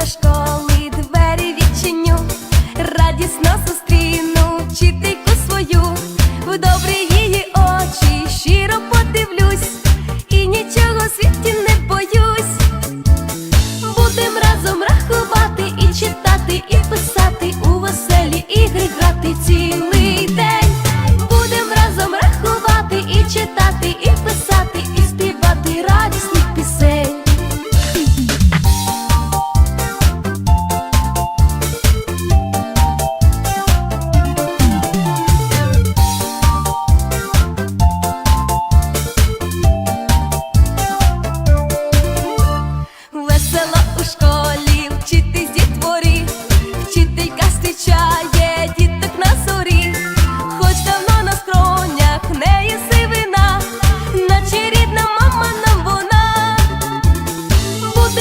до школи двері відчиню, радісно зустріну вчитель.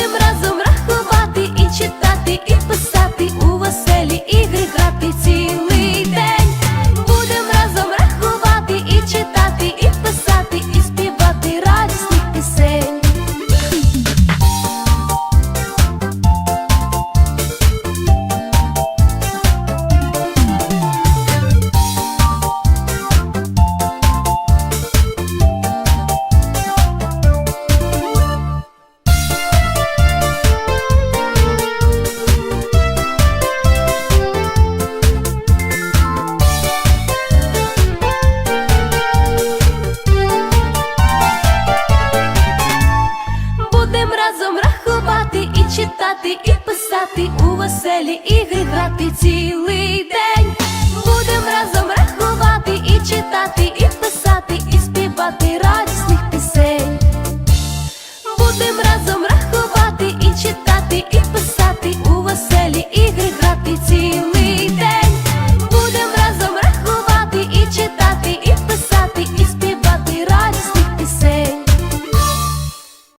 каждым разом. читати і писати у веселі ігри грати цілий день.